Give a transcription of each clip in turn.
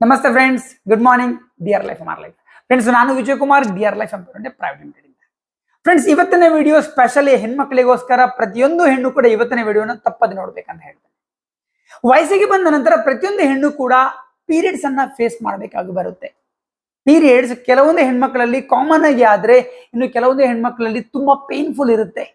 ನಮಸ್ತೆ friends good morning dear life ಮಾರ್ life friends ನಾನು Vijay Kumar dear life ಅಂತ ಪ್ರೈವೇಟ್ ಲಿಮಿಟೆಡ್ ಇಂದ. ಫ್ರೆಂಡ್ಸ್ ಇವತ್ತಿನ ವಿಡಿಯೋ ಸ್ಪೆಷಲಿ ಹೆಣ್ಮಕ್ಳಿಗೋಸ್ಕರ ಪ್ರತಿಯೊಂದು ಹೆಣ್ಣು ಕೂಡ ಇವತ್ತಿನ ವಿಡಿಯೋನ ತಪ್ಪದೆ ನೋಡ್ಬೇಕಂತ ಹೇಳ್ತೇನೆ. ವಯಸ್ಸಿಗೆ ಬಂದ ನಂತರ ಪ್ರತಿಯೊಂದು ಹೆಣ್ಣು ಕೂಡ ಪೀರಿಯಡ್ಸ್ ಅನ್ನ ಫೇಸ್ ಮಾಡಬೇಕಾಗಿ ಬರುತ್ತೆ. ಪೀರಿಯಡ್ಸ್ ಕೆಲವೊಂದು ಹೆಣ್ಮಕ್ಳಲ್ಲಿ ಕಾಮನ್ ಆಗಿ ಆದ್ರೆ ಇನ್ನು ಕೆಲವೊಂದು ಹೆಣ್ಮಕ್ಳಲ್ಲಿ ತುಂಬಾ ಪೇನ್ಫುಲ್ ಇರುತ್ತೆ.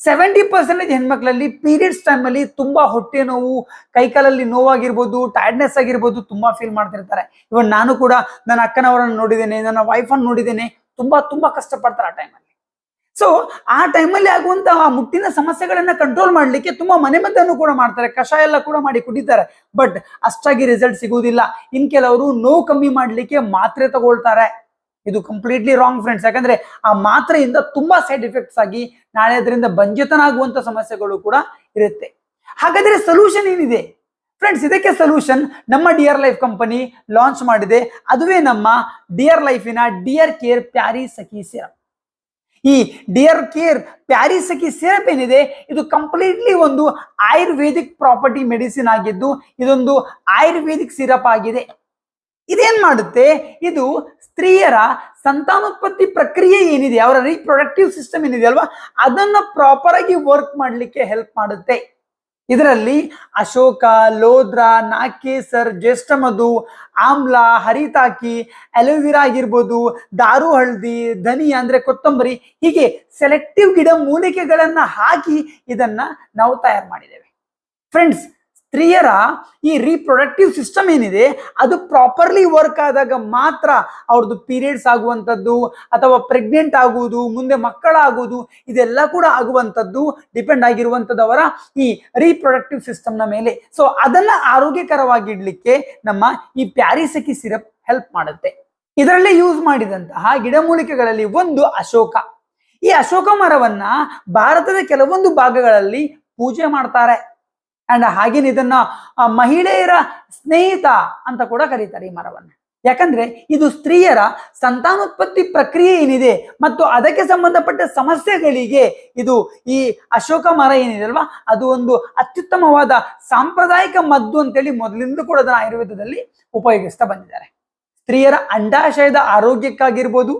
ಸೆವೆಂಟಿ ಪರ್ಸೆಂಟೇಜ್ ಹೆಣ್ಮಕ್ಳಲ್ಲಿ ಪೀರಿಯಡ್ಸ್ ಟೈಮಲ್ಲಿ ತುಂಬಾ ಹೊಟ್ಟೆ ನೋವು, ಕೈಕಾಲಲ್ಲಿ ನೋವಾಗಿರ್ಬೋದು ಟೈರ್ಡ್ನೆಸ್ ಆಗಿರ್ಬೋದು ತುಂಬಾ ಫೀಲ್ ಮಾಡ್ತಿರ್ತಾರೆ. ಇವನ್ ನಾನು ಕೂಡ ನನ್ನ ಅಕ್ಕನವರನ್ನು ನೋಡಿದ್ದೇನೆ, ನನ್ನ ವೈಫನ್ನು ನೋಡಿದ್ದೇನೆ, ತುಂಬಾ ತುಂಬಾ ಕಷ್ಟಪಡ್ತಾರೆ ಆ ಟೈಮಲ್ಲಿ ಸೊ ಆ ಟೈಮಲ್ಲಿ ಆಗುವಂತಹ ಮುಟ್ಟಿನ ಸಮಸ್ಯೆಗಳನ್ನ ಕಂಟ್ರೋಲ್ ಮಾಡ್ಲಿಕ್ಕೆ ತುಂಬಾ ಮನೆಮದ್ದನ್ನು ಕೂಡ ಮಾಡ್ತಾರೆ, ಕಷಾಯ ಎಲ್ಲ ಕೂಡ ಮಾಡಿ ಕುಡಿತಾರೆ. ಬಟ್ ಅಷ್ಟಾಗಿ ರಿಸಲ್ಟ್ ಸಿಗುವುದಿಲ್ಲ. ಇನ್ ಕೆಲವರು ನೋವು ಕಮ್ಮಿ ಮಾಡ್ಲಿಕ್ಕೆ ಮಾತ್ರೆ ತಗೊಳ್ತಾರೆ. ಇದು ಕಂಪ್ಲೀಟ್ಲಿ ರಾಂಗ್ ಫ್ರೆಂಡ್ಸ್ ಯಾಕಂದ್ರೆ ಆ ಮಾತ್ರೆಯಿಂದ ತುಂಬಾ ಸೈಡ್ ಎಫೆಕ್ಟ್ಸ್ ಆಗಿ ನಾಳೆ ಅದರಿಂದ ಬಂಜೆತನ ಆಗುವಂತ ಸಮಸ್ಯೆಗಳು ಕೂಡ ಇರುತ್ತೆ. ಹಾಗಾದ್ರೆ ಸೊಲ್ಯೂಷನ್ ಏನಿದೆ? ಫ್ರೆಂಡ್ಸ್ ಇದಕ್ಕೆ ಸೊಲ್ಯೂಷನ್ ನಮ್ಮ ಡಿಯರ್ ಲೈಫ್ ಕಂಪನಿ ಲಾಂಚ್ ಮಾಡಿದೆ. ಅದುವೇ ನಮ್ಮ dear ಲೈಫಿನ Dear Care Pyari Sakhi syrup ಈ Dear Care Pyari Sakhi syrup ಏನಿದೆ? ಇದು ಕಂಪ್ಲೀಟ್ಲಿ ಒಂದು ಆಯುರ್ವೇದಿಕ್ ಪ್ರಾಪರ್ಟಿ ಮೆಡಿಸಿನ್ ಆಗಿದ್ದು, ಇದೊಂದು ಆಯುರ್ವೇದಿಕ್ ಸಿರಪ್ ಆಗಿದೆ. ಇದೇನ್ ಮಾಡುತ್ತೆ? ಇದು ಸ್ತ್ರೀಯರ ಸಂತಾನೋತ್ಪತ್ತಿ ಪ್ರಕ್ರಿಯೆ ಏನಿದೆ, ಅವರ ರೀಪ್ರೊಡಕ್ಟಿವ್ ಸಿಸ್ಟಮ್ ಏನಿದೆ ಅಲ್ವಾ? ಅದನ್ನ ಪ್ರಾಪರ್ ಆಗಿ ವರ್ಕ್ ಮಾಡಲಿಕ್ಕೆ ಹೆಲ್ಪ್ ಮಾಡುತ್ತೆ. ಇದರಲ್ಲಿ ಅಶೋಕ, ಲೋದ್ರ ನಾಕೇಸರ್ ಜ್ಯೇಷ್ಠಮಧು ಆಮ್ಲ, ಹರಿತಾಕಿ ಅಲೋವಿರಾ ಆಗಿರ್ಬೋದು, ದಾರು ಹಳದಿ ಧನಿ ಅಂದ್ರೆ ಕೊತ್ತಂಬರಿ, ಹೀಗೆ ಸೆಲೆಕ್ಟಿವ್ ಗಿಡ ಮೂಲಿಕೆಗಳನ್ನ ಹಾಕಿ ಇದನ್ನ ನಾವು ತಯಾರು ಮಾಡಿದ್ದೇವೆ. ಫ್ರೆಂಡ್ಸ್ ಸ್ತ್ರೀಯರ ಈ ರೀಪ್ರೊಡಕ್ಟಿವ್ ಸಿಸ್ಟಮ್ ಏನಿದೆ, ಅದು ಪ್ರಾಪರ್ಲಿ ವರ್ಕ್ ಆದಾಗ ಮಾತ್ರ ಅವ್ರದ್ದು ಪೀರಿಯಡ್ಸ್ ಆಗುವಂಥದ್ದು, ಅಥವಾ ಪ್ರೆಗ್ನೆಂಟ್ ಆಗುವುದು, ಮುಂದೆ ಮಕ್ಕಳಾಗುವುದು, ಇದೆಲ್ಲ ಕೂಡ ಆಗುವಂಥದ್ದು ಡಿಪೆಂಡ್ ಆಗಿರುವಂಥದ್ದು ಈ ರೀಪ್ರೊಡಕ್ಟಿವ್ ಸಿಸ್ಟಮ್ನ ಮೇಲೆ. ಸೊ ಅದನ್ನ ಆರೋಗ್ಯಕರವಾಗಿ ಇಡ್ಲಿಕ್ಕೆ ನಮ್ಮ ಈ ಪ್ಯಾರಿಸಕಿ ಸಿರಪ್ ಹೆಲ್ಪ್ ಮಾಡುತ್ತೆ. ಇದರಲ್ಲಿ ಯೂಸ್ ಮಾಡಿದಂತಹ ಗಿಡಮೂಲಿಕೆಗಳಲ್ಲಿ ಒಂದು ಅಶೋಕ. ಈ ಅಶೋಕ ಮರವನ್ನ ಭಾರತದ ಕೆಲವೊಂದು ಭಾಗಗಳಲ್ಲಿ ಪೂಜೆ ಮಾಡ್ತಾರೆ. ಅಂಡ್ ಹಾಗೇನೆ ಇದನ್ನ ಮಹಿಳೆಯರ ಸ್ನೇಹಿತ ಅಂತ ಕೂಡ ಕರೀತಾರೆ ಈ ಮರವನ್ನು. ಯಾಕಂದ್ರೆ ಇದು ಸ್ತ್ರೀಯರ ಸಂತಾನೋತ್ಪತ್ತಿ ಪ್ರಕ್ರಿಯೆ ಏನಿದೆ ಮತ್ತು ಅದಕ್ಕೆ ಸಂಬಂಧಪಟ್ಟ ಸಮಸ್ಯೆಗಳಿಗೆ ಇದು ಈ ಅಶೋಕ ಮರ ಏನಿದೆ ಅಲ್ವಾ ಅದು ಒಂದು ಅತ್ಯುತ್ತಮವಾದ ಸಾಂಪ್ರದಾಯಿಕ ಮದ್ದು ಅಂತೇಳಿ ಮೊದಲಿಂದ ಕೂಡ ಅದನ್ನು ಆಯುರ್ವೇದದಲ್ಲಿ ಉಪಯೋಗಿಸ್ತಾ ಬಂದಿದ್ದಾರೆ. ಸ್ತ್ರೀಯರ ಅಂಡಾಶಯದ ಆರೋಗ್ಯಕ್ಕಾಗಿರ್ಬೋದು,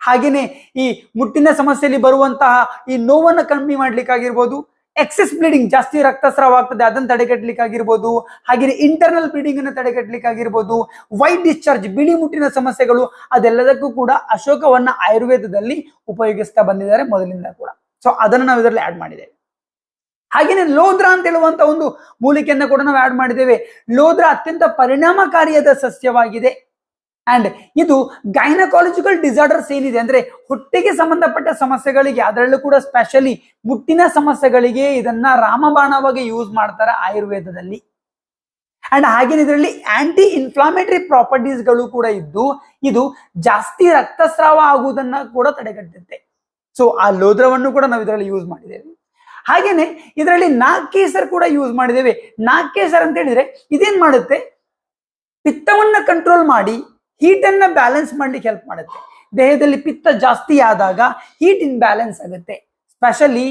ಹಾಗೇನೆ ಈ ಮುಟ್ಟಿನ ಸಮಸ್ಯೆಯಲ್ಲಿ ಬರುವಂತಹ ಈ ನೋವನ್ನು ಕಮ್ಮಿ ಮಾಡ್ಲಿಕ್ಕಾಗಿರ್ಬೋದು ಎಕ್ಸೆಸ್ ಬ್ಲೀಡಿಂಗ್ ಜಾಸ್ತಿ ರಕ್ತಸ್ರಾವ ಆಗ್ತದೆ ಅದನ್ನು ತಡೆಗಟ್ಟಲಿಕ್ಕಾಗಿರ್ಬೋದು. ಹಾಗೆ ಇಂಟರ್ನಲ್ ಬ್ಲೀಡಿಂಗ್ ಅನ್ನು ತಡೆಗಟ್ಟಲಿಕ್ಕೆ ಆಗಿರ್ಬೋದು ವೈಟ್ ಡಿಸ್ಚಾರ್ಜ್ ಬಿಳಿ ಮುಟ್ಟಿನ ಸಮಸ್ಯೆಗಳು, ಅದೆಲ್ಲದಕ್ಕೂ ಕೂಡ ಅಶೋಕವನ್ನ ಆಯುರ್ವೇದದಲ್ಲಿ ಉಪಯೋಗಿಸ್ತಾ ಬಂದಿದ್ದಾರೆ ಮೊದಲಿಂದ ಕೂಡ. ಸೊ ಅದನ್ನು ನಾವು ಇದರಲ್ಲಿ ಆಡ್ ಮಾಡಿದ್ದೇವೆ. ಹಾಗೇನೆ ಲೋದ್ರ ಅಂತ ಹೇಳುವಂತ ಒಂದು ಮೂಲಿಕೆಯನ್ನು ಕೂಡ ನಾವು ಆಡ್ ಮಾಡಿದ್ದೇವೆ. ಲೋದ್ರ ಅತ್ಯಂತ ಪರಿಣಾಮಕಾರಿಯಾದ ಸಸ್ಯವಾಗಿದೆ. ಅಂಡ್ ಇದು ಗೈನಕಾಲಜಿಕಲ್ ಡಿಸಾರ್ಡರ್ಸ್ ಏನಿದೆ ಅಂದ್ರೆ ಹೊಟ್ಟೆಗೆ ಸಂಬಂಧಪಟ್ಟ ಸಮಸ್ಯೆಗಳಿಗೆ, ಅದರಲ್ಲೂ ಕೂಡ ಸ್ಪೆಷಲಿ ಮುಟ್ಟಿನ ಸಮಸ್ಯೆಗಳಿಗೆ ಇದನ್ನ ರಾಮಬಾಣವಾಗಿ ಯೂಸ್ ಮಾಡ್ತಾರೆ ಆಯುರ್ವೇದದಲ್ಲಿ. ಅಂಡ್ ಹಾಗೇನೆ ಇದರಲ್ಲಿ ಆಂಟಿ ಇನ್ಫ್ಲಾಮೇಟರಿ ಪ್ರಾಪರ್ಟೀಸ್ಗಳು ಕೂಡ ಇದ್ದು, ಇದು ಜಾಸ್ತಿ ರಕ್ತಸ್ರಾವ ಆಗುವುದನ್ನ ಕೂಡ ತಡೆಗಟ್ಟುತ್ತೆ. ಸೊ ಆ ಲೋದ್ರವನ್ನು ಕೂಡ ನಾವು ಇದರಲ್ಲಿ ಯೂಸ್ ಮಾಡಿದ್ದೇವೆ. ಹಾಗೇನೆ ಇದರಲ್ಲಿ ನಾಗಕೇಸರ್ ಕೂಡ ಯೂಸ್ ಮಾಡಿದ್ದೇವೆ. ನಾಗಕೇಸರ್ ಅಂತ ಹೇಳಿದ್ರೆ ಇದೇನ್ ಮಾಡುತ್ತೆ? ಪಿತ್ತವನ್ನ ಕಂಟ್ರೋಲ್ ಮಾಡಿ ಹೀಟ್ ಅನ್ನ ಬ್ಯಾಲೆನ್ಸ್ ಮಾಡ್ಲಿಕ್ಕೆ ಹೆಲ್ಪ್ ಮಾಡುತ್ತೆ. ದೇಹದಲ್ಲಿ ಪಿತ್ತ ಜಾಸ್ತಿ ಆದಾಗ ಹೀಟ್ ಇನ್ ಬ್ಯಾಲೆನ್ಸ್ ಆಗುತ್ತೆ. ಸ್ಪೆಷಲಿ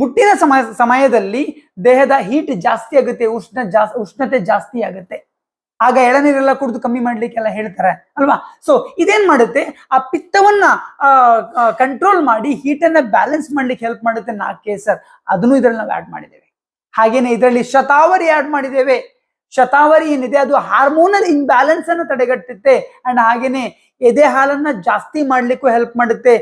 ಮುಟ್ಟಿನ ಸಮಯ, ಸಮಯದಲ್ಲಿ ದೇಹದ ಹೀಟ್ ಜಾಸ್ತಿ ಆಗುತ್ತೆ, ಉಷ್ಣ ಜಾಸ್ತಿ ಉಷ್ಣತೆ ಜಾಸ್ತಿ ಆಗುತ್ತೆ. ಆಗ ಎಳನೀರೆಲ್ಲ ಕುಡಿದು ಕಮ್ಮಿ ಮಾಡ್ಲಿಕ್ಕೆಲ್ಲ ಹೇಳ್ತಾರೆ ಅಲ್ವಾ? ಸೊ ಇದೇನ್ ಮಾಡುತ್ತೆ? ಆ ಪಿತ್ತವನ್ನ ಕಂಟ್ರೋಲ್ ಮಾಡಿ ಹೀಟನ್ನ ಬ್ಯಾಲೆನ್ಸ್ ಮಾಡ್ಲಿಕ್ಕೆ ಹೆಲ್ಪ್ ಮಾಡುತ್ತೆ ನಾಗಕೇಸರ್ ಅದನ್ನು ಇದರಲ್ಲಿ ನಾವು ಆಡ್ ಮಾಡಿದ್ದೇವೆ. ಹಾಗೇನೆ ಇದರಲ್ಲಿ ಶತಾವರಿ ಆಡ್ ಮಾಡಿದ್ದೇವೆ. ಶತಾವರಿ ಏನಿದೆ, ಅದು ಹಾರ್ಮೋನಲ್ ಇನ್ಬ್ಯಾಲೆನ್ಸ್ ಅನ್ನು ತಡೆಗಟ್ಟುತ್ತೆ. ಅಂಡ್ ಹಾಗೇನೆ ಎದೆ ಹಾಲನ್ನ ಜಾಸ್ತಿ ಮಾಡ್ಲಿಕ್ಕೂ ಹೆಲ್ಪ್ ಮಾಡುತ್ತೆ.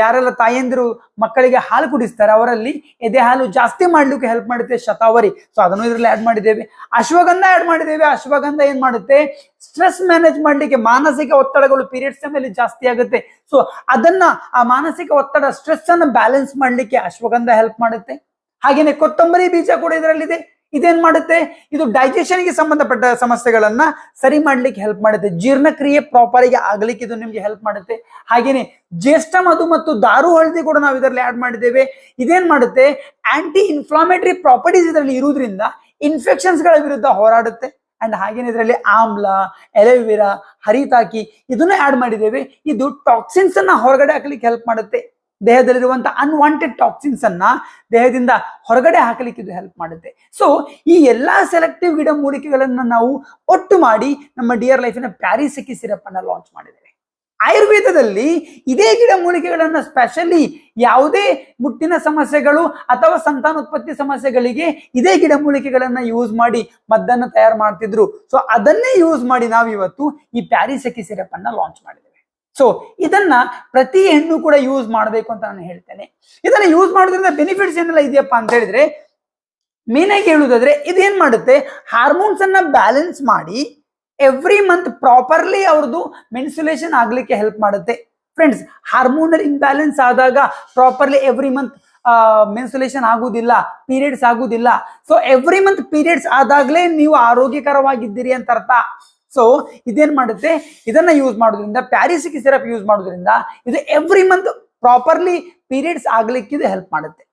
ಯಾರೆಲ್ಲ ತಾಯಂದಿರು, ಮಕ್ಕಳಿಗೆ ಹಾಲು ಕುಡಿಸ್ತಾರೆ, ಅವರಲ್ಲಿ ಎದೆ ಹಾಲು ಜಾಸ್ತಿ ಮಾಡ್ಲಿಕ್ಕೂ ಹೆಲ್ಪ್ ಮಾಡುತ್ತೆ ಶತಾವರಿ. ಸೊ ಅದನ್ನು ಇದರಲ್ಲಿ ಆಡ್ ಮಾಡಿದ್ದೇವೆ. ಅಶ್ವಗಂಧ ಆಡ್ ಮಾಡಿದ್ದೇವೆ. ಅಶ್ವಗಂಧ ಏನ್ ಮಾಡುತ್ತೆ? ಸ್ಟ್ರೆಸ್ ಮ್ಯಾನೇಜ್ ಮಾಡ್ಲಿಕ್ಕೆ ಮಾನಸಿಕ ಒತ್ತಡಗಳು ಪೀರಿಯಡ್ಸ್ ಮೇಲೆ ಜಾಸ್ತಿ ಆಗುತ್ತೆ. ಸೊ ಅದನ್ನ, ಆ ಮಾನಸಿಕ ಒತ್ತಡ ಸ್ಟ್ರೆಸ್ ಅನ್ನ ಬ್ಯಾಲೆನ್ಸ್ ಮಾಡ್ಲಿಕ್ಕೆ ಅಶ್ವಗಂಧ ಹೆಲ್ಪ್ ಮಾಡುತ್ತೆ. ಹಾಗೇನೆ ಕೊತ್ತಂಬರಿ ಬೀಜ ಕೂಡ ಇದರಲ್ಲಿದೆ. ಇದೇನ್ ಮಾಡುತ್ತೆ? ಇದು ಡೈಜೆಷನ್ಗೆ ಸಂಬಂಧಪಟ್ಟ ಸಮಸ್ಯೆಗಳನ್ನ ಸರಿ ಮಾಡ್ಲಿಕ್ಕೆ ಹೆಲ್ಪ್ ಮಾಡುತ್ತೆ. ಜೀರ್ಣಕ್ರಿಯೆ ಪ್ರಾಪರ್ ಆಗಿ ಆಗ್ಲಿಕ್ಕೆ ಇದು ನಿಮ್ಗೆ ಹೆಲ್ಪ್ ಮಾಡುತ್ತೆ. ಹಾಗೇನೆ ಜ್ಯೇಷ್ಠ ಮಧು ಮತ್ತು ದಾರು ಹಳದಿ ಕೂಡ ನಾವು ಇದರಲ್ಲಿ ಆಡ್ ಮಾಡಿದ್ದೇವೆ. ಇದೇನ್ ಮಾಡುತ್ತೆ? ಆಂಟಿ ಇನ್ಫ್ಲಾಮೇಟರಿ ಪ್ರಾಪರ್ಟೀಸ್ ಇದರಲ್ಲಿ ಇರುವುದರಿಂದ ಇನ್ಫೆಕ್ಷನ್ಸ್ಗಳ ವಿರುದ್ಧ ಹೋರಾಡುತ್ತೆ. ಅಂಡ್ ಹಾಗೇನೆ ಇದರಲ್ಲಿ ಆಮ್ಲ ಎಲೆವಿರಾ ಹರಿತಾಕಿ ಇದನ್ನ ಆಡ್ ಮಾಡಿದ್ದೇವೆ. ಇದು ಟಾಕ್ಸಿನ್ಸ್ ಅನ್ನ ಹೊರಗಡೆ ಹಾಕ್ಲಿಕ್ಕೆ ಹೆಲ್ಪ್ ಮಾಡುತ್ತೆ. ದೇಹದಲ್ಲಿರುವಂತ ಅನ್ವಾಂಟೆಡ್ ಟಾಕ್ಸಿನ್ಸ್ ಅನ್ನ ದೇಹದಿಂದ ಹೊರಗಡೆ ಹಾಕಲಿಕ್ಕೆ ಇದು ಹೆಲ್ಪ್ ಮಾಡುತ್ತೆ. ಸೊ ಈ ಎಲ್ಲಾ ಸೆಲೆಕ್ಟಿವ್ ಗಿಡಮೂಲಿಕೆಗಳನ್ನ ನಾವು ಒಟ್ಟು ಮಾಡಿ ನಮ್ಮ ಡಿಯರ್ ಲೈಫಿನ ಪ್ಯಾರಿಸೆಕಿ ಸಿರಪ್ ಅನ್ನ ಲಾಂಚ್ ಮಾಡಿದ್ದೇವೆ. ಆಯುರ್ವೇದದಲ್ಲಿ ಇದೇ ಗಿಡಮೂಲಿಕೆಗಳನ್ನ ಸ್ಪೆಷಲಿ ಯಾವುದೇ ಮುಟ್ಟಿನ ಸಮಸ್ಯೆಗಳು ಅಥವಾ ಸಂತಾನೋತ್ಪತ್ತಿ ಸಮಸ್ಯೆಗಳಿಗೆ ಇದೇ ಗಿಡಮೂಲಿಕೆಗಳನ್ನ ಯೂಸ್ ಮಾಡಿ ಮದ್ದನ್ನು ತಯಾರು ಮಾಡ್ತಿದ್ರು. ಸೊ ಅದನ್ನೇ ಯೂಸ್ ಮಾಡಿ ನಾವು ಇವತ್ತು ಈ ಪ್ಯಾರಿಸೆಕಿ ಸಿರಪ್ ಅನ್ನ ಲಾಂಚ್ ಮಾಡಿದ್ದೇವೆ. ಸೊ ಇದನ್ನ ಪ್ರತಿ ಹೆಣ್ಣು ಕೂಡ ಯೂಸ್ ಮಾಡಬೇಕು ಅಂತ ನಾನು ಹೇಳ್ತೇನೆ. ಇದನ್ನ ಯೂಸ್ ಮಾಡೋದ್ರಿಂದ ಬೆನಿಫಿಟ್ಸ್ ಏನೆಲ್ಲ ಇದೆಯಪ್ಪ ಅಂತ ಹೇಳಿದ್ರೆ ಮೇನ್ ಆಗಿ ಹೇಳುವುದಾದ್ರೆ ಇದೇನ್ ಮಾಡುತ್ತೆ? ಹಾರ್ಮೋನ್ಸ್ ಅನ್ನ ಬ್ಯಾಲೆನ್ಸ್ ಮಾಡಿ ಎವ್ರಿ ಮಂತ್ ಪ್ರಾಪರ್ಲಿ ಅವ್ರದ್ದು ಮೆನ್ಸುಲೇಷನ್ ಆಗ್ಲಿಕ್ಕೆ ಹೆಲ್ಪ್ ಮಾಡುತ್ತೆ. ಫ್ರೆಂಡ್ಸ್ ಹಾರ್ಮೋನಲ್ ಇಂಬ್ಯಾಲೆನ್ಸ್ ಆದಾಗ ಪ್ರಾಪರ್ಲಿ ಎವ್ರಿ ಮಂತ್ ಮೆನ್ಸುಲೇಷನ್ ಆಗುದಿಲ್ಲ ಪೀರಿಯಡ್ಸ್ ಆಗುದಿಲ್ಲ. ಸೊ ಎವ್ರಿ ಮಂತ್ ಪೀರಿಯಡ್ಸ್ ಆದಾಗ್ಲೇ ನೀವು ಆರೋಗ್ಯಕರವಾಗಿದ್ದೀರಿ ಅಂತ ಅರ್ಥ. ಸೊ ಇದೇನ್ ಮಾಡುತ್ತೆ? ಇದನ್ನ ಯೂಸ್ ಮಾಡೋದ್ರಿಂದ ಪ್ಯಾರಿಸಿಕ್ ಸಿರಪ್ ಯೂಸ್ ಮಾಡೋದ್ರಿಂದ, ಇದು ಎವ್ರಿ ಮಂತ್ ಪ್ರಾಪರ್ಲಿ ಪೀರಿಯಡ್ಸ್ ಆಗ್ಲಿಕ್ಕೆ ಇದು ಹೆಲ್ಪ್ ಮಾಡುತ್ತೆ.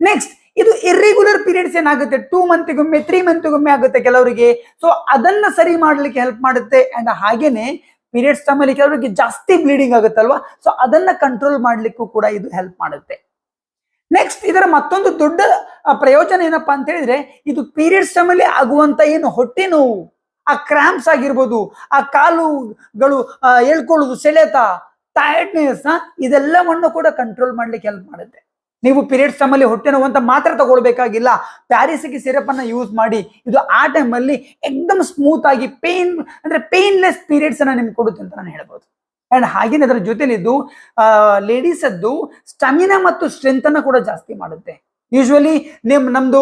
ನೆಕ್ಸ್ಟ್ ಇದು ಇರ್ರೆಗ್ಯುಲರ್ ಪೀರಿಯಡ್ಸ್ ಏನಾಗುತ್ತೆ? ಟೂ ಮಂತ್ಗೊಮ್ಮೆ ತ್ರೀ ಮಂತ್ಗೊಮ್ಮೆ ಆಗುತ್ತೆ ಕೆಲವರಿಗೆ. ಸೊ ಅದನ್ನ ಸರಿ ಮಾಡ್ಲಿಕ್ಕೆ ಹೆಲ್ಪ್ ಮಾಡುತ್ತೆ. ಅಂಡ್ ಹಾಗೇನೆ ಪೀರಿಯಡ್ಸ್ ಟೈಮಲ್ಲಿ ಕೆಲವರಿಗೆ ಜಾಸ್ತಿ ಬ್ಲೀಡಿಂಗ್ ಆಗುತ್ತಲ್ವಾ? ಸೊ ಅದನ್ನ ಕಂಟ್ರೋಲ್ ಮಾಡ್ಲಿಕ್ಕೂ ಕೂಡ ಇದು ಹೆಲ್ಪ್ ಮಾಡುತ್ತೆ. ನೆಕ್ಸ್ಟ್ ಇದರ ಮತ್ತೊಂದು ದೊಡ್ಡ ಪ್ರಯೋಜನ ಏನಪ್ಪಾ ಅಂತ ಹೇಳಿದ್ರೆ, ಇದು ಪೀರಿಯಡ್ಸ್ ಟೈಮಲ್ಲಿ ಆಗುವಂತ ಏನು ಹೊಟ್ಟೆ ನೋವು. ಆ ಕ್ರಾಂಪ್ಸ್ ಆಗಿರ್ಬೋದು, ಆ ಕಾಲುಗಳು ಹೇಳ್ಕೊಳ್ಳೋದು ಸೆಳೆತ ಟಯರ್ಡ್ನೆಸ್ ಇದೆಲ್ಲವನ್ನು ಕೂಡ ಕಂಟ್ರೋಲ್ ಮಾಡ್ಲಿಕ್ಕೆ ಹೆಲ್ಪ್ ಮಾಡುತ್ತೆ. ನೀವು ಪೀರಿಯಡ್ಸ್ ಟೈಮಲ್ಲಿ ಹೊಟ್ಟೆ ನೋವು ಅಂತ ಮಾತ್ರ ತಗೊಳ್ಬೇಕಾಗಿಲ್ಲ. ಪ್ಯಾರಿಸಿಗೆ ಸಿರಪ್ ಅನ್ನ ಯೂಸ್ ಮಾಡಿ, ಇದು ಆ ಟೈಮಲ್ಲಿ ಎಕ್ದಮ್ ಸ್ಮೂತ್ ಆಗಿ ಪೇನ್ ಅಂದ್ರೆ ಪೇನ್ಲೆಸ್ ಪೀರಿಯಡ್ಸ್ ಅನ್ನ ನಿಮ್ಗೆ ಕೊಡುತ್ತೆ ಅಂತ ನಾನು ಹೇಳ್ಬೋದು. ಅಂಡ್ ಹಾಗೇನೆ ಅದರ ಜೊತೆಲಿದ್ದು ಲೇಡೀಸ್ ಅದ್ದು ಸ್ಟಮಿನಾ ಮತ್ತು ಸ್ಟ್ರೆಂತ್ ಅನ್ನ ಕೂಡ ಜಾಸ್ತಿ ಮಾಡುತ್ತೆ. ಯೂಶ್ವಲಿ ನಿಮ್, ನಮ್ದು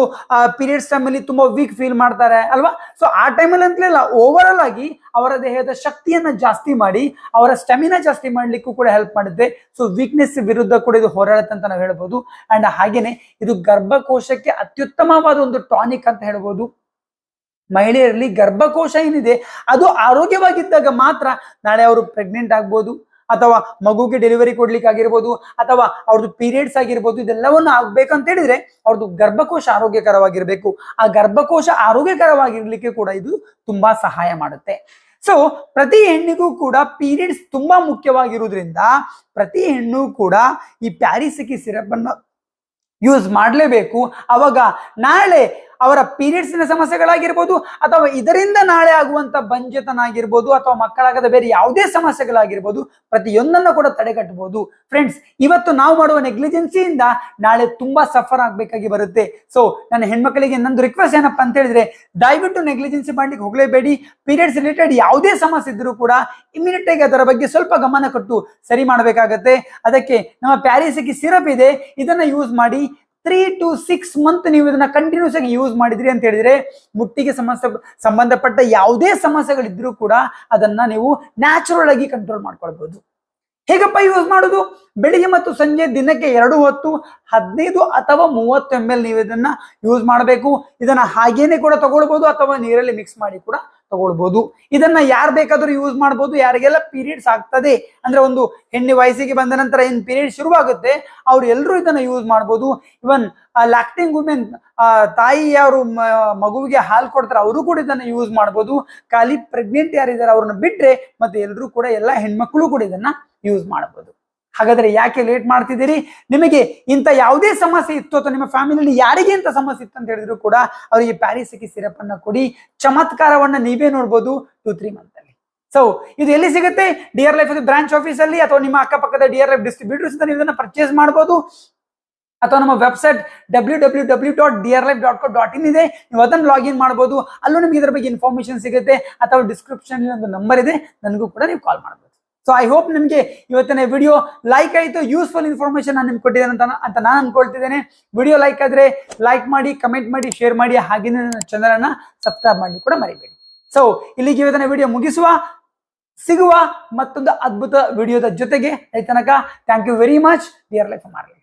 ಪೀರಿಯಡ್ಸ್ ಟೈಮಲ್ಲಿ ತುಂಬಾ ವೀಕ್ ಫೀಲ್ ಮಾಡ್ತಾರೆ, ಅಲ್ವಾ? ಸೊ ಆ ಟೈಮಲ್ಲಿ ಅಂತಲೇ ಓವರ್ ಆಲ್ ಆಗಿ ಅವರ ದೇಹದ ಶಕ್ತಿಯನ್ನ ಜಾಸ್ತಿ ಮಾಡಿ, ಅವರ ಸ್ಟೆಮಿನಾ ಜಾಸ್ತಿ ಮಾಡ್ಲಿಕ್ಕೂ ಕೂಡ ಹೆಲ್ಪ್ ಮಾಡುತ್ತೆ. ಸೊ ವೀಕ್ನೆಸ್ ವಿರುದ್ಧ ಕೂಡ ಇದು ಹೋರಾಡುತ್ತೆ ಅಂತ ನಾವು ಹೇಳ್ಬೋದು. ಅಂಡ್ ಹಾಗೇನೆ, ಇದು ಗರ್ಭಕೋಶಕ್ಕೆ ಅತ್ಯುತ್ತಮವಾದ ಒಂದು ಟಾನಿಕ್ ಅಂತ ಹೇಳ್ಬೋದು. ಮಹಿಳೆಯರಲ್ಲಿ ಗರ್ಭಕೋಶ ಏನಿದೆ, ಅದು ಆರೋಗ್ಯವಾಗಿದ್ದಾಗ ಮಾತ್ರ ನಾಳೆ ಅವರು ಪ್ರೆಗ್ನೆಂಟ್ ಆಗ್ಬೋದು. ಅಥವಾ ಮಗುಗೆ ಡೆಲಿವರಿ ಕೊಡ್ಲಿಕ್ಕೆ ಆಗಿರ್ಬೋದು ಅಥವಾ ಅವ್ರದ್ದು ಪೀರಿಯಡ್ಸ್ ಆಗಿರ್ಬೋದು, ಇದೆಲ್ಲವನ್ನು ಆಗ್ಬೇಕಂತ ಹೇಳಿದ್ರೆ ಅವ್ರದ್ದು ಗರ್ಭಕೋಶ ಆರೋಗ್ಯಕರವಾಗಿರ್ಬೇಕು. ಆ ಗರ್ಭಕೋಶ ಆರೋಗ್ಯಕರವಾಗಿರ್ಲಿಕ್ಕೆ ಕೂಡ ಇದು ತುಂಬಾ ಸಹಾಯ ಮಾಡುತ್ತೆ. ಸೊ ಪ್ರತಿ ಹೆಣ್ಣಿಗೂ ಕೂಡ ಪೀರಿಯಡ್ಸ್ ತುಂಬಾ ಮುಖ್ಯವಾಗಿರುವುದರಿಂದ ಪ್ರತಿ ಹೆಣ್ಣು ಕೂಡ ಈ ಪ್ಯಾರಿಸಿಕಿ ಸಿರಪ್ ಅನ್ನ ಯೂಸ್ ಮಾಡಲೇಬೇಕು. ಅವಾಗ ನಾಳೆ ಅವರ ಪೀರಿಯಡ್ಸಿನ ಸಮಸ್ಯೆಗಳಾಗಿರ್ಬೋದು ಅಥವಾ ಇದರಿಂದ ನಾಳೆ ಆಗುವಂತ ಬಂಜತನ ಆಗಿರ್ಬೋದು ಅಥವಾ ಮಕ್ಕಳಾಗದ ಬೇರೆ ಯಾವುದೇ ಸಮಸ್ಯೆಗಳಾಗಿರ್ಬೋದು ಪ್ರತಿಯೊಂದನ್ನು ಕೂಡ ತಡೆಗಟ್ಟಬಹುದು. ಫ್ರೆಂಡ್ಸ್ ಇವತ್ತು ನಾವು ಮಾಡುವ ನೆಗ್ಲಿಜೆನ್ಸಿಯಿಂದ ನಾಳೆ ತುಂಬಾ ಸಫರ್ ಆಗ್ಬೇಕಾಗಿ ಬರುತ್ತೆ. ಸೊ ನನ್ನ ಹೆಣ್ಮಕ್ಳಿಗೆ ನಂದು ರಿಕ್ವೆಸ್ಟ್ ಏನಪ್ಪಾ ಅಂತ ಹೇಳಿದ್ರೆ, ದಯವಿಟ್ಟು ನೆಗ್ಲಿಜೆನ್ಸಿ ಮಾಡ್ಲಿಕ್ಕೆ ಹೋಗಲೇಬೇಡಿ. ಪೀರಿಯಡ್ಸ್ ರಿಲೇಟೆಡ್ ಯಾವುದೇ ಸಮಸ್ಯೆ ಇದ್ರೂ ಕೂಡ ಇಮಿಡಿಯೇಟ್ ಆಗಿ ಅದರ ಬಗ್ಗೆ ಸ್ವಲ್ಪ ಗಮನ ಕೊಟ್ಟು ಸರಿ ಮಾಡಬೇಕಾಗತ್ತೆ. ಅದಕ್ಕೆ ನಮ್ಮ ಪ್ಯಾರಿಸಿಗೆ ಸಿರಪ್ ಇದೆ. ಇದನ್ನ ಯೂಸ್ ಮಾಡಿ ತ್ರೀ ಟು ಸಿಕ್ಸ್ ಮಂತ್ ನೀವು ಇದನ್ನ ಕಂಟಿನ್ಯೂಸ್ ಆಗಿ ಯೂಸ್ ಮಾಡಿದ್ರಿ ಅಂತ ಹೇಳಿದ್ರೆ, ಮುಟ್ಟಿಗೆ ಸಮಸ್ಯೆ ಸಂಬಂಧಪಟ್ಟ ಯಾವುದೇ ಸಮಸ್ಯೆಗಳಿದ್ರೂ ಕೂಡ ಅದನ್ನ ನೀವು ನ್ಯಾಚುರಲ್ ಆಗಿ ಕಂಟ್ರೋಲ್ ಮಾಡ್ಕೊಳ್ಬಹುದು ಹೇಗಪ್ಪ ಯೂಸ್ ಮಾಡೋದು? ಬೆಳಿಗ್ಗೆ ಮತ್ತು ಸಂಜೆ ದಿನಕ್ಕೆ ಎರಡು ಹೊತ್ತು, ಹದಿನೈದು ಅಥವಾ ಮೂವತ್ತು ಎಂ ಎಲ್ ನೀವು ಇದನ್ನ ಯೂಸ್ ಮಾಡಬೇಕು. ಇದನ್ನ ಹಾಗೇನೆ ಕೂಡ ತಗೊಳ್ಬಹುದು ಅಥವಾ ನೀರಲ್ಲಿ ಮಿಕ್ಸ್ ಮಾಡಿ ಕೂಡ ತಗೊಳ್ಬಹುದು ಇದನ್ನ ಯಾರು ಬೇಕಾದರೂ ಯೂಸ್ ಮಾಡ್ಬೋದು. ಯಾರಿಗೆಲ್ಲ ಪೀರಿಯಡ್ಸ್ ಆಗ್ತದೆ, ಅಂದ್ರೆ ಒಂದು ಹೆಣ್ಣು ವಯಸ್ಸಿಗೆ ಬಂದ ನಂತರ ಏನ್ ಪೀರಿಯಡ್ ಶುರುವಾಗುತ್ತೆ, ಅವ್ರು ಎಲ್ಲರೂ ಇದನ್ನ ಯೂಸ್ ಮಾಡ್ಬೋದು. ಇವನ್ ಲ್ಯಾಕ್ಟಿಂಗ್ ವುಮೆನ್ ತಾಯಿ ಯಾರು ಮಗುವಿಗೆ ಹಾಲು ಕೊಡ್ತಾರೆ, ಅವರು ಕೂಡ ಇದನ್ನ ಯೂಸ್ ಮಾಡ್ಬೋದು. ಖಾಲಿ ಪ್ರೆಗ್ನೆಂಟ್ ಯಾರಿದ್ದಾರೆ ಅವ್ರನ್ನ ಬಿಟ್ರೆ ಮತ್ತೆ ಎಲ್ಲರೂ ಕೂಡ ಎಲ್ಲ ಹೆಣ್ಮಕ್ಳು ಕೂಡ ಇದನ್ನ ಯೂಸ್ ಮಾಡಬಹುದು ಹಾಗಾದ್ರೆ ಯಾಕೆ ಲೇಟ್ ಮಾಡ್ತಿದ್ದೀರಿ? ನಿಮಗೆ ಇಂಥ ಯಾವುದೇ ಸಮಸ್ಯೆ ಇತ್ತು ಅಥವಾ ನಿಮ್ಮ ಫ್ಯಾಮಿಲಿಯಲ್ಲಿ ಯಾರಿಗೆ ಇಂಥ ಸಮಸ್ಯೆ ಇತ್ತು ಅಂತ ಹೇಳಿದ್ರು ಕೂಡ ಅವರಿಗೆ ಪ್ಯಾರಿಸಿಕಿ ಸಿರಪ್ ಅನ್ನ ಕೊಡಿ. ಚಮತ್ಕಾರವನ್ನ ನೀವೇ ನೋಡ್ಬೋದು ಟೂ ತ್ರೀ ಮಂತ್ ಅಲ್ಲಿ. ಸೊ ಇದು ಎಲ್ಲಿ ಸಿಗುತ್ತೆ? ಡಿಆರ್ ಲೈಫ್ ಬ್ರಾಂಚ್ ಆಫೀಸ್ ಅಲ್ಲಿ ಅಥವಾ ನಿಮ್ಮ ಅಕ್ಕಪಕ್ಕದ ಡಿಆರ್ ಲೈಫ್ ಡಿಸ್ಟ್ರಿಬ್ಯೂಟರ್ಸ್ ನೀವು ಇದನ್ನ ಪರ್ಚೇಸ್ ಮಾಡಬಹುದು ಅಥವಾ ನಮ್ಮ website W W W dot D R life dot co dot in ಇದೆ. ನೀವು ಅದನ್ನು ಲಾಗಿನ್ ಮಾಡಬಹುದು ಅಲ್ಲೂ ನಿಮ್ಗೆ ಇದರ ಬಗ್ಗೆ ಇನ್ಫಾರ್ಮೇಶನ್ ಸಿಗುತ್ತೆ. ಅಥವಾ ಡಿಸ್ಕ್ರಿಪ್ಷನ್ ಒಂದು ನಂಬರ್ ಇದೆ. ನನಗೂ ಕೂಡ ನೀವು ಕಾಲ್ ಮಾಡಬಹುದು ಸೊ ಐ ಹೋಪ್ ನಿಮಗೆ ಇವತ್ತಿನ ವಿಡಿಯೋ ಲೈಕ್ ಆಯಿತು ಯೂಸ್ಫುಲ್ ಇನ್ಫಾರ್ಮೇಶನ್ ನಾನು ನಿಮ್ಗೆ ಕೊಟ್ಟಿದ್ದೇನೆ ಅಂತ ಅಂತ ನಾನು ಅನ್ಕೊಳ್ತಿದ್ದೇನೆ. ವಿಡಿಯೋ ಲೈಕ್ ಆದರೆ ಲೈಕ್ ಮಾಡಿ ಕಮೆಂಟ್ ಮಾಡಿ ಶೇರ್ ಮಾಡಿ ಹಾಗೆ ನನ್ನ ಚಾನಲನ್ನು ಸಬ್ಸ್ಕ್ರೈಬ್ ಮಾಡಿ ಕೂಡ ಮರಿಬೇಡಿ. ಸೊ ಇಲ್ಲಿಗೆ ಇವತ್ತಿನ ವಿಡಿಯೋ ಮುಗಿಸುವ. ಸಿಗುವ ಮತ್ತೊಂದು ಅದ್ಭುತ ವಿಡಿಯೋದ ಜೊತೆಗೆ ತನಕ thank you very much dear life ಮಾರ್ಲಿ